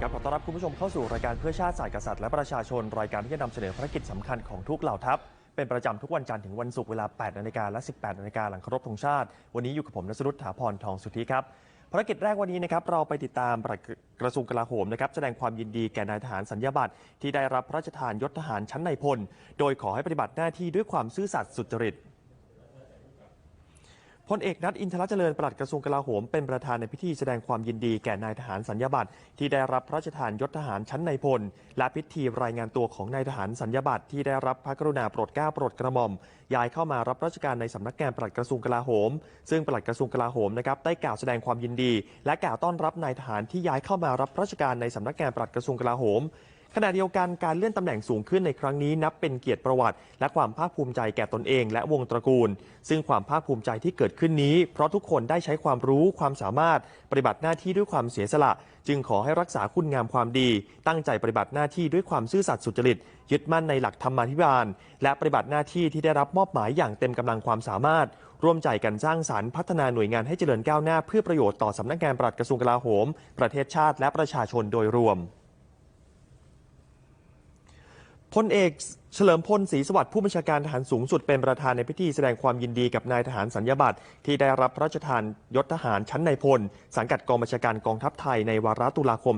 ดีครับขอต้อนรับคุณผู้ชมเข้าสู่รายการเพื่อชาติศาสตร์กษัตริย์และประชาชนรายการที่จะนำเสนอภารกิจสำคัญของทุกเหล่าทัพ เป็นประจำทุกวันจันทร์ถึงวันศุกร์เวลา 8นาฬิกาและ 18นาฬิกาหลังเคารพธงชาติ วันนี้อยู่กับผมนสรุตถาพรทองสุทธิครับภารกิจแรกวันนี้นะครับเราไปติดตามปลัดกระทรวงกลาโหมนะครับแสดงความยินดีแก่นายทหารสัญญาบัตรที่ได้รับพระราชทานยศทหารชั้นในพล โดยขอให้ปฏิบัติหน้าที่ด้วยความซื่อสัตย์สุจริต พลเอกนัทอินทรเจริญปลัดกระทรวงกลาโหมเป็นประธานในพิธีแสดงความยินดีแก่นายทหารสัญญาบัตรที่ได้รับพระราชทานยศทหารชั้นในพล และพิธีรายงานตัวของนายทหารสัญญาบัตรที่ได้รับพระกรุณาโปรดเกล้าโปรดกระหม่อมย้ายเข้ามารับราชการในสำนักงานปลัดกระทรวงกลาโหม ซึ่งปลัดกระทรวงกลาโหมนะครับได้กล่าวแสดงความยินดี และกล่าวต้อนรับนายทหารที่ย้ายเข้ามารับราชการในสำนักงานปลัดกระทรวงกลาโหม ขณะเดียวกันการเลื่อนตำแหน่งสูงขึ้นในครั้งนี้นับเป็นเกียรติประวัติ และความภาคภูมิใจแก่ตนเอง และวงตระกูล ซึ่งความภาคภูมิใจที่เกิดขึ้นนี้ เพราะทุกคนได้ใช้ความรู้ความสามารถ ปฏิบัติหน้าที่ด้วยความเสียสละ จึงขอให้รักษาคุณงามความดี ตั้งใจปฏิบัติหน้าที่ด้วยความซื่อสัตย์สุจริต ยึดมั่นในหลักธรรมาภิบาล และปฏิบัติหน้าที่ที่ได้รับมอบหมายอย่างเต็มกำลังความสามารถ ร่วมใจกันสร้างสารรค์พัฒนาหน่วยงานให้เจริญก้าวหน้า เพื่อประโยชน์ต่อสำนักงานปลัดกระทรวงกลาโหม ประเทศชาติและประชาชนโดยรวม พลเอกเฉลิมพลศรีสวัสดิ์ผู้บัญชาการทหารสูงสุดเป็นประธานในพิธีแสดงความยินดีกับนายทหารสัญญาบัตรที่ได้รับพระราชทานยศทหารชั้นในพล สังกัดกองบัญชาการกองทัพไทยในวาระตุลาคม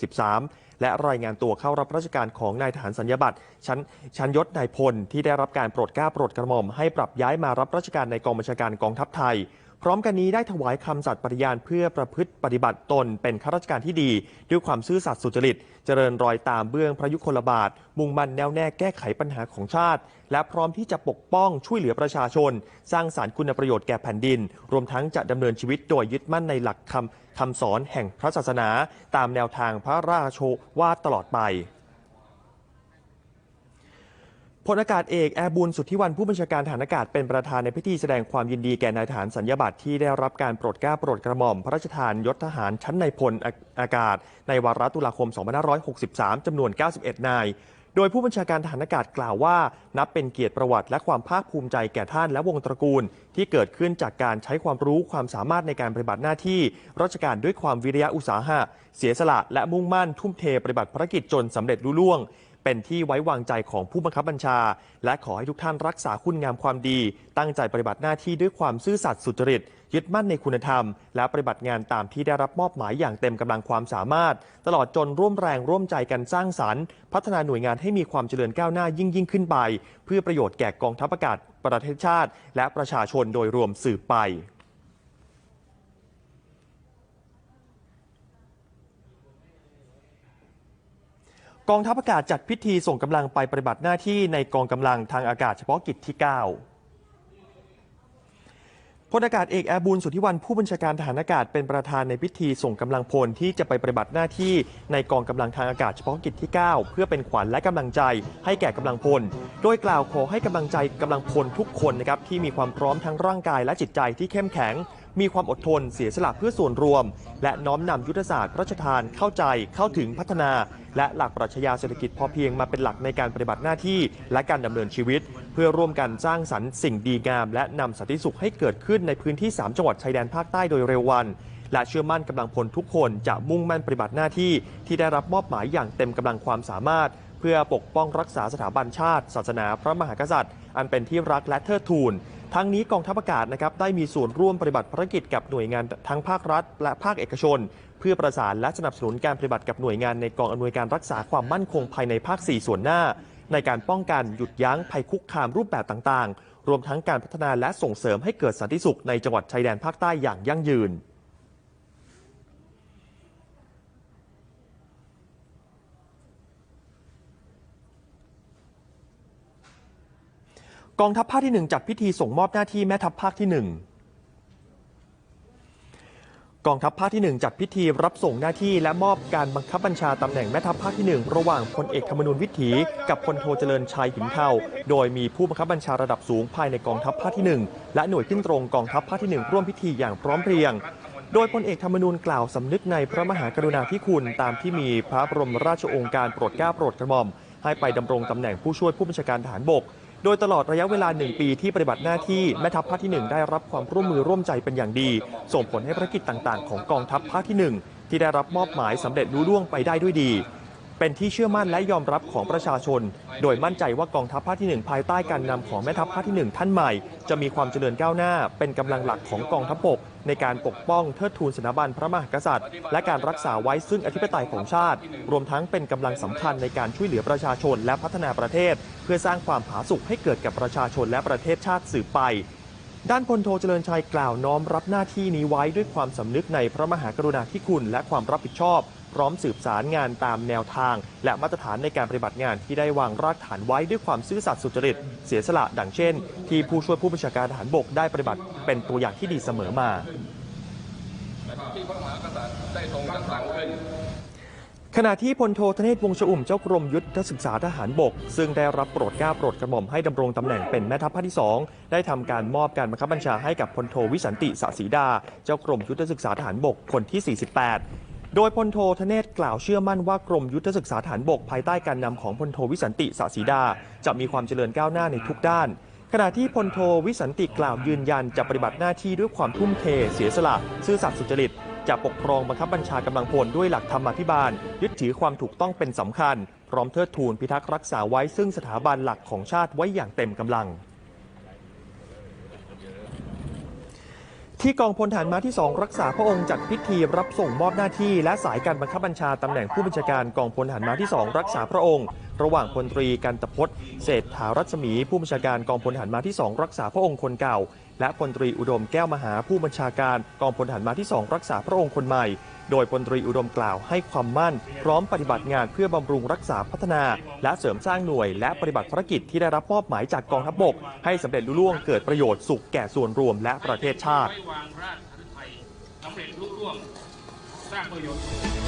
2563 และรายงานตัวเข้ารับราชการของนายทหารสัญญาบัตรชั้นชั้นยศนายพลที่ได้รับการโปรดเกล้าโปรดกระหม่อมให้ปรับย้ายมารับราชการในกองบัญชาการกองทัพไทย พร้อมกันนี้ได้ถวายคำสัตย์ปฏิญาณเพื่อประพฤติปฏิบัติตนเป็นข้าราชการที่ดี ด้วยความซื่อสัตย์สุจริต เจริญรอยตามเบื้องพระยุคลบาท มุ่งมั่นแน่วแน่แก้ไขปัญหาของชาติ และพร้อมที่จะปกป้องช่วยเหลือประชาชน สร้างสารรค์คุณประโยชน์แก่แผ่นดิน รวมทั้งจะดำเนินชีวิตโดยยึดมั่นในหลักคำคำสอนแห่งพระศาสนา ตามแนวทางพระราชโชวาทตลอดไป พลอากาศเอกแอร์บุญสุทธิวันผู้บัญชาการฐานอากาศเป็นประธานในพิธีแสดงความยินดีแก่นายทหารสัญญาบัตรที่ได้รับการโปรดเกล้าโปรดกระหม่อม พระราชทานยศทหารชั้นในพลอาอากาศ ในวาระตุลาคม 2563 จำนวน 91 นาย โดยผู้บัญชาการฐานอากาศกล่าวว่า นับเป็นเกียรติประวัติและความภาคภูมิใจแก่ท่านและวงตระกูล ที่เกิดขึ้นจากการใช้ความรู้ความสามารถในการปฏิบัติหน้าที่ ราชการด้วยความวิริยะอุตสาหะ เสียสละและมุ่งมั่นทุ่มเทปฏิบัติภารกิจจนสำเร็จลุล่วง เป็นที่ไว้วางใจของผู้บังคับบัญชา และขอให้ทุกท่านรักษาคุณงามความดี ตั้งใจปฏิบัติหน้าที่ด้วยความซื่อสัตย์สุจริต ยึดมั่นในคุณธรรม และปฏิบัติงานตามที่ได้รับมอบหมายอย่างเต็มกำลังความสามารถ ตลอดจนร่วมแรงร่วมใจกันสร้างสรรค์ พัฒนาหน่วยงานให้มีความเจริญก้าวหน้ายิ่งยิ่งขึ้นไป เพื่อประโยชน์แก่กองทัพอากาศประเทศชาติ และประชาชนโดยรวมสืบไป กองทัพอากาศจัดพิธีส่งกำลังไปปฏิบัติหน้าที่ในกองกำลังทางอากาศเฉพาะกิจที่ 9พลอากาศเอกแอร์บูลสุทธิวันผู้บัญชาการทหารอากาศเป็นประธานในพิธีส่งกำลังพลที่จะไปปฏิบัติหน้าที่ในกองกำลังทางอากาศเฉพาะกิจที่ 9 เพื่อเป็นขวัญและกำลังใจให้แก่กำลังพล โดยกล่าวขอให้กำลังใจกำลังพลทุกคนนะครับที่มีความพร้อมทั้งร่างกายและจิตใจที่เข้มแข็ง มีความอดทนเสียสละเพื่อส่วนรวม และน้อมนำยุทธศาสตร์พระราชทานเข้าใจเข้าถึงพัฒนา และหลักปรัชญาเศรษฐกิจพอเพียงมาเป็นหลักในการปฏิบัติหน้าที่ และการดำเนินชีวิต เพื่อร่วมกันสร้างสรรค์สิ่งดีงาม และนำสันติสุขให้เกิดขึ้นในพื้นที่ 3 จังหวัดชายแดนภาคใต้โดยเร็ววันและเชื่อมั่นกำลังพลทุกคนจะมุ่งมั่นปฏิบัติหน้าที่ที่ได้รับมอบหมายอย่างเต็มกำลังความสามารถ เพื่อปกป้องรักษาสถาบันชาติ ศาสนาพระมหากษัตริย์ อันเป็นที่รักและเทิดทูน ทั้งนี้กองทัพอากาศนะครับได้มีส่วนร่วมปฏิบัติภารกิจกับหน่วยงานทั้งภาครัฐ และภาคเอกชน เพื่อประสานและสนับสนุนการปฏิบัติกับหน่วยงานในกองอำนวยการรักษาความมั่นคงภายในภาค 4 ส่วนหน้า ในการป้องกันหยุดยั้งภัยคุกคามรูปแบบต่างๆ รวมทั้งการพัฒนาและส่งเสริมให้เกิดสันติสุขในจังหวัดชายแดนภาคใต้อย่างยั่งยืน กองทัพภาคที่ 1 จัดพิธีส่งมอบหน้าที่แม่ทัพภาคที่ 1 กองทัพภาคที่ 1 จัดพิธีรับส่งหน้าที่และมอบการบังคับบัญชาตำแหน่งแม่ทัพภาคที่ 1 ระหว่างพลเอกธรรมนูญวิถี กับพลโทเจริญชัยหินเทาโดยมีผู้บังคับบัญชาระดับสูงภายในกองทัพภาคที่ 1 และหน่วยขึ้นตรงกองทัพภาคที่ 1 ร่วมพิธีอย่างพร้อมเพรียงโดยพลเอกธรรมนูญกล่าวสำนึกในพระมหากรุณาธิคุณ ตามที่มีพระบรมราชโองการโปรดเกล้าโปรดกระหม่อม ให้ไปดำรงตำแหน่งผู้ช่วยผู้บัญชาการทหารบก โดยตลอดระยะเวลาหนึ่งปีที่ปฏิบัติหน้าที่แม่ทัพภาคที่หนึ่งได้รับความร่วมมือร่วมใจเป็นอย่างดี ส่งผลให้ภารกิจต่างๆ ของกองทัพภาคที่หนึ่งที่ได้รับมอบหมายสำเร็จรุ่ล่วงไปได้ด้วยดี เป็นที่เชื่อมั่นและยอมรับของประชาชน โดยมั่นใจว่ากองทัพภาคที่ 1 ภายใต้การนำของแม่ทัพภาคที่ 1 ท่านใหม่ จะมีความเจริญก้าวหน้า เป็นกำลังหลักของกองทัพบก ในการปกป้องเทิดทูนสถาบันพระมหากษัตริย์ และการรักษาไว้ซึ่งอธิปไตยของชาติ รวมทั้งเป็นกำลังสำคัญในการช่วยเหลือประชาชนและพัฒนาประเทศ เพื่อสร้างความผาสุกให้เกิดกับประชาชนและประเทศชาติสืบไปด้านพลโทเจริญชัยกล่าวน้อมรับหน้าที่นี้ไว้ด้วยความสำนึกในพระมหากรุณาธิคุณและความรับผิดชอบ พร้อมสืบสารงานตามแนวทาง และมาตรฐานในการปฏิบัติงานที่ได้วางรากฐานไว้ด้วยความซื่อสัตย์สุจริต เสียสละดังเช่น ที่ผู้ช่วยผู้บัญชาการทหารบกได้ปฏิบัติเป็นตัวอย่างที่ดีเสมอมาที่พระมหากษัตริย์ได้ทรงรับสั่งขึ้นขณะที่พลโทธเนศวงศ์ชอุ่มเจ้ากรมยุทธศึกษาทหารบก ซึ่งได้รับโปรดเกล้าโปรดกระหม่อมให้ดำรงตำแหน่งเป็นแม่ทัพภาคที่ 2 ได้ทำการมอบการบังคับบัญชาให้กับพลโทวิสันติสศรีดา เจ้ากรมยุทธศึกษาทหารบกคนที่ 48 โดยพลโทธเนศกล่าวเชื่อมั่นว่ากรมยุทธศึกษาทหารบกภายใต้การนำของพลโทวิสันติสศรีดา จะมีความเจริญก้าวหน้าในทุกด้าน ขณะที่พลโทวิสันติกล่าวยืนยันจะปฏิบัติหน้าที่ด้วยความทุ่มเท เสียสละ ซื่อสัตย์สุจริตจะปกครองบังคับบัญชากำลังพลด้วยหลักธรรมาภิบาล ยึดถือความถูกต้องเป็นสำคัญ พร้อมเทิดทูนพิทักษ์รักษาไว้ซึ่งสถาบันหลักของชาติไว้อย่างเต็มกำลัง ที่กองพลฐานม้าที่ 2 รักษาพระองค์จัดพิธีรับส่งมอบหน้าที่ และสายการบังคับบัญชาตำแหน่งผู้บัญชาการกองพลฐานม้าที่ 2 รักษาพระองค์ ระหว่างพลตรีกันตพศเศรษฐารัศมี ผู้บัญชาการกองพลฐานม้าที่ 2 รักษาพระองค์คนเก่า และพลตรีอุดมแก้วมหาผู้บัญชาการกองพลฐานม้าที่ 2 รักษาพระองค์คนใหม่ โดยพลตรีอุดมกล่าวให้ความมั่น พร้อมปฏิบัติงานเพื่อบำรุงรักษาพัฒนา และเสริมสร้างหน่วย และปฏิบัติภารกิจที่ได้รับมอบหมายจากกองทัพบกให้สำเร็จลุล่วงเกิดประโยชน์สุขแก่ส่วนรวมและประเทศชาติสำเร็จลุล่วงสร้างประโยชน์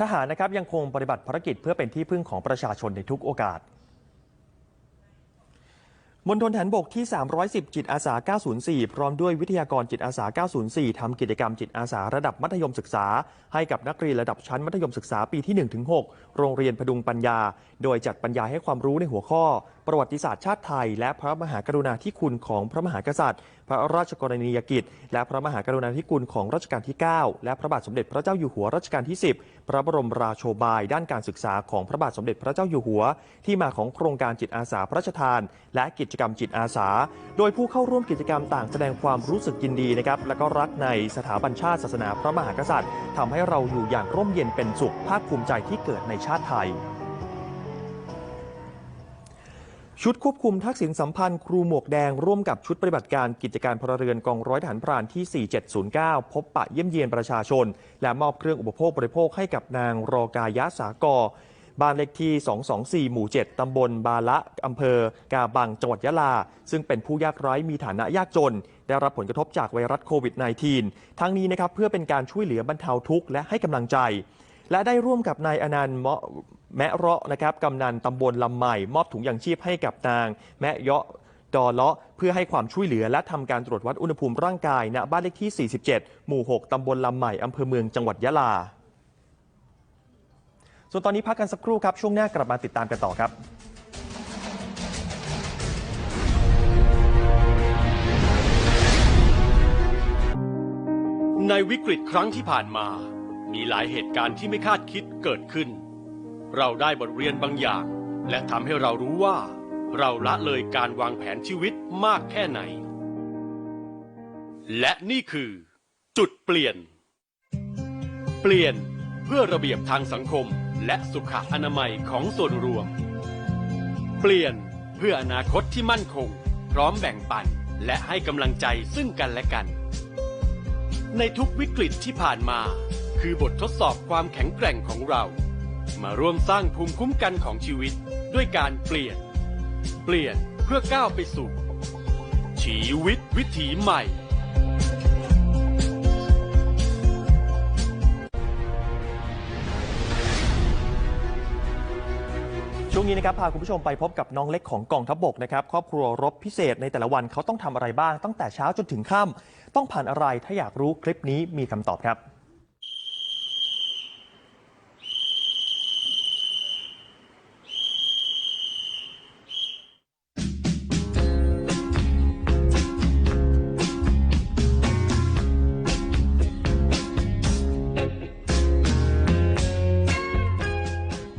ทหารนะครับยังคงปฏิบัติภารกิจเพื่อเป็นที่พึ่งของประชาชนในทุกโอกาสมณฑลฐานบกที่ 310 จิตอาสา 904 พร้อมด้วยวิทยากรจิตอาสา 904 ทำกิจกรรมจิตอาสาระดับมัธยมศึกษา ให้กับนักเรียนระดับชั้นมัธยมศึกษาปีที่ 1-6 โรงเรียนพดุงปัญญา โดยจัดบรรยาให้ความรู้ในหัวข้อ ประวัติศาสตร์ชาติไทย และพระมหากรุณาธิคุณของพระมหากษัตริย์ พระราชกรณียกิจ และพระมหากรุณาธิคุณของรัชกาลที่ 9 และพระบาทสมเด็จพระเจ้าอยู่หัวรัชกาลที่ 10 พระบรมราโชบาย ด้านการศึกษาของพระบาทสมเด็จพระเจ้าอยู่หัว ที่มาของโครงการจิตอาสาพระราชทาน และกิจกรรมจิตอาสา โดยผู้เข้าร่วมกิจกรรมต่างแสดงความรู้สึกยินดีนะครับและก็รักในสถาบันชาติศาสนาพระมหากษัตริย์ทำให้เราอยู่อย่างร่มเย็นเป็นสุขภาคภูมิใจที่เกิดในชาติไทย ชุดควบคุมทักษิณสัมพันธ์ครูหมวกแดงร่วมกับชุดปฏิบัติการกิจการพลเรือนกองร้อยทหารพรานที่ 4709 พบปะเยี่ยมเยียนประชาชน และมอบเครื่องอุปโภคบริโภคให้กับนางรอกายะสากอบ้านเลขที่ 224 หมู่ 7 ตำบลบาละ อำเภอกาบัง จังหวัดยะลา ซึ่งเป็นผู้ยากไร้มีฐานะยากจน ได้รับผลกระทบจากไวรัสโควิด -19 ทั้งนี้นะครับเพื่อเป็นการช่วยเหลือบรรเทาทุกข์และให้กำลังใจ และได้ร่วมกับนายอนันต์ แมะเราะนะครับกำนันตำบลลำใหม่ มอบถุงยางชีพให้กับนาง แมะเยาะดอเลาะเพื่อให้ความช่วยเหลือและทำการตรวจวัดอุณหภูมิร่างกายณบ้านเลขที่ 47 หมู่ 6 ตำบลลำใหม่อำเภอเมืองจังหวัดยะลา ส่วนตอนนี้พักกันสักครู่ครับ ช่วงหน้ากลับมาติดตามกันต่อครับในวิกฤตครั้งที่ผ่านมา มีหลายเหตุการณ์ที่ไม่คาดคิดเกิดขึ้น เราได้บทเรียนบางอย่าง และทำให้เรารู้ว่า เราละเลยการวางแผนชีวิตมากแค่ไหน และนี่คือ จุดเปลี่ยน เปลี่ยนเพื่อระเบียบทางสังคมและสุขอนามัยของส่วนรวม เปลี่ยนเพื่ออนาคตที่มั่นคง พร้อมแบ่งปันและให้กำลังใจซึ่งกันและกัน ในทุกวิกฤตที่ผ่านมา คือบททดสอบความแข็งแกร่งของเรา มาร่วมสร้างภูมิคุ้มกันของชีวิตด้วยการเปลี่ยน เปลี่ยนเพื่อก้าวไปสู่ ชีวิตวิถีใหม่ ช่วงนี้นะครับพาคุณผู้ชมไปพบกับน้องเล็กของกองทัพบกนะครับครอบครัวรบพิเศษในแต่ละวันเขาต้องทำอะไรบ้าง ตั้งแต่เช้าจนถึงค่ำต้องผ่านอะไรถ้าอยากรู้คลิปนี้มีคำตอบครับ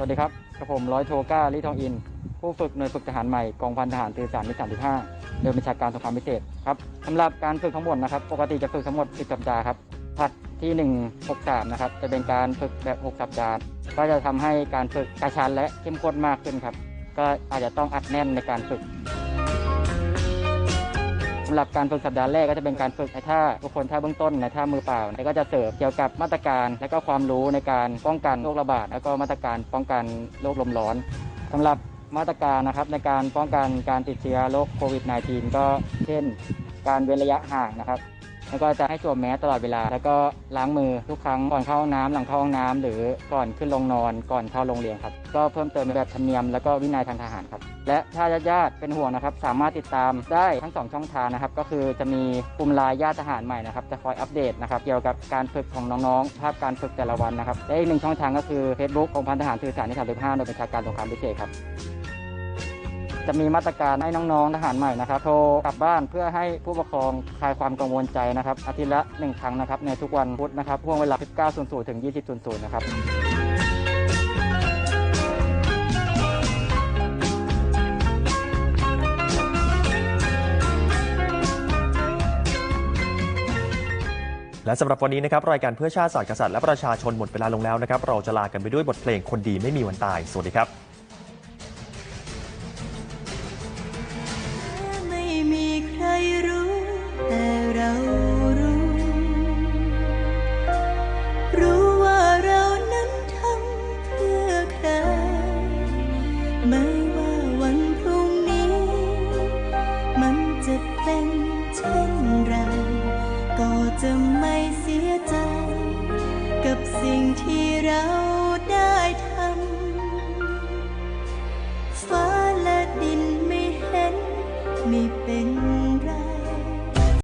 ดีครับกระผมร้อยโทก้าลิทองอิน ผู้ฝึกหน่วยฝึกทหารใหม่กองพันทหารตือสารมิสามสิบห้าเดินบัญชาการสงครามพิเศษครับสำหรับการฝึกทั้งหมดนะครับ ปกติจะฝึกทั้งหมด 10 สัปดาห์ครับผัดที่ 163นะครับ จะเป็นการฝึกแบบ 6 สัปดาห์ ก็จะทำให้การฝึกกระชันและเข้มข้นมากขึ้นครับ ก็อาจจะต้องอัดแน่นในการฝึกำหรับการฝึกสัปดาห์แรกก็จะเป็นการฝึกในท่าบุคคลท่าเบื้องต้นในท่ามือเปล่าแล้วก็จะเสิร์ฟเกี่ยวกับมาตรการ และก็ความรู้ในการป้องกันโรคระบาดแล้วก็มาตรการป้องกันโรคลมร้อนสำหรับมาตรการนะครับในการป้องกันการติดเชื้อโรคโควิด -19 ก็เช่น การเว้นระยะห่างนะครับ แล้วก็จะให้สวมแมสตลอดเวลา แล้วก็ล้างมือทุกครั้งก่อนเข้าห้องน้ำหลังเข้าห้องน้ำหรือก่อนขึ้นลงนอนก่อนเข้าโรงเรียนครับ ก็เพิ่มเติมในแบบธรรมเนียมแล้วก็วินัยทางทหารครับ และถ้าญาติๆเป็นห่วงนะครับ สามารถติดตามได้ทั้งสองช่องทางนะครับ ก็คือจะมีกลุ่มไลน์ญาติทหารใหม่นะครับ จะคอยอัปเดตนะครับ เกี่ยวกับการฝึกของน้องๆ ภาพการฝึกแต่ละวันนะครับและอีกหนึ่งช่องทางก็คือ Facebook ของพันทหารสื่อสารที่35โดยบัญชาการสงครามพิเศษครับ จะมีมาตรการให้น้องๆทหารใหม่นะครับโทรกลับบ้านเพื่อให้ผู้ปกครองคลายความกังวลใจนะครับอาทิตย์ละ1ครั้งนะครับในทุกวันพุธนะครับช่วงเวลา 19.00 ถึง 20.00 นะครับและสำหรับวันนี้นะครับรายการเพื่อชาติศาสตร์กษัตริย์และประชาชนหมดเวลาลงแล้วนะครับ เราจะลากันไปด้วยบทเพลงคนดีไม่มีวันตาย สวัสดีครับ เป็นเช่นไร ก็จะไม่เสียใจ กับสิ่งที่เรา